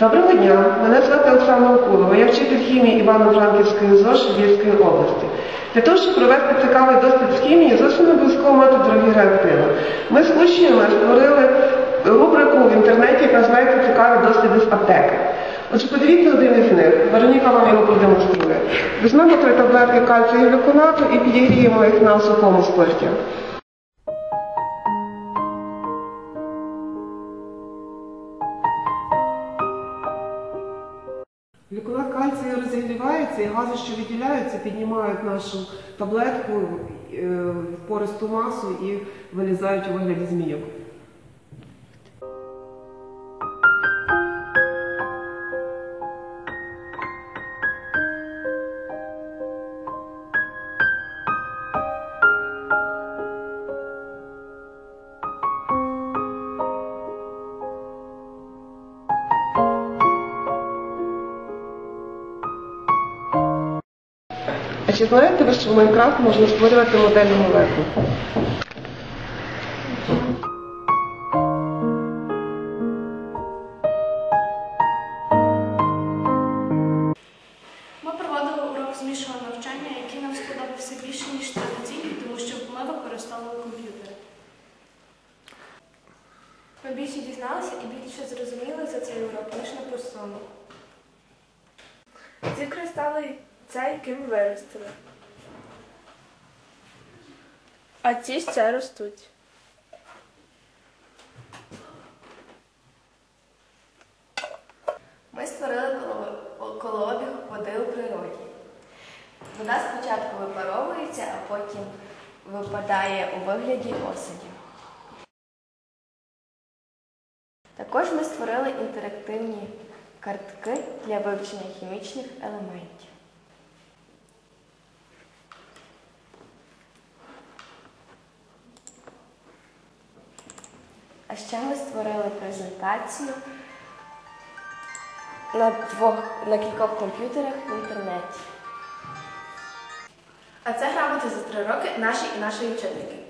Доброго дня, мене звати Оксана Окулова. Я вчитель хімії Івано-Франківської ЗОЖ Львівської області. Для того, щоб провести цікавий дослід з хімії, зовсім обов'язково мати дорогі реактиви. Ми з учнями створили рубрику в інтернеті, яка називається Цікаві досліди з аптеки. Отже, подивіться один із них. Вероніка вам його продемонструє. Візьмемо три таблетки кальцію глюконату і підігріємо їх на сухому спирті. Глюконат кальцій розігрівається і гази, що виділяються, піднімають нашу таблетку е, в пористу масу і вилізають у вигляді змійок. А чи знаєте ви, що в Майнкрафт можна створювати модельну молекулу? Ми проводили урок змішаного навчання, який нам сподобався більше, ніж традиційний, тому що ми використовували комп'ютери. Ми більше дізналися і більше зрозуміли за цей урок, ніж на персону. Ці кристали це, яким виростили. А ці ще ростуть. Ми створили коло- колообіг води у природі. Вода спочатку випаровується, а потім випадає у вигляді осадів. Також ми створили інтерактивні картки для вивчення хімічних елементів. А ще ми створили презентацію на двох на кількох комп'ютерах в інтернеті. А це грамоти за три роки наші і нашої вчительки.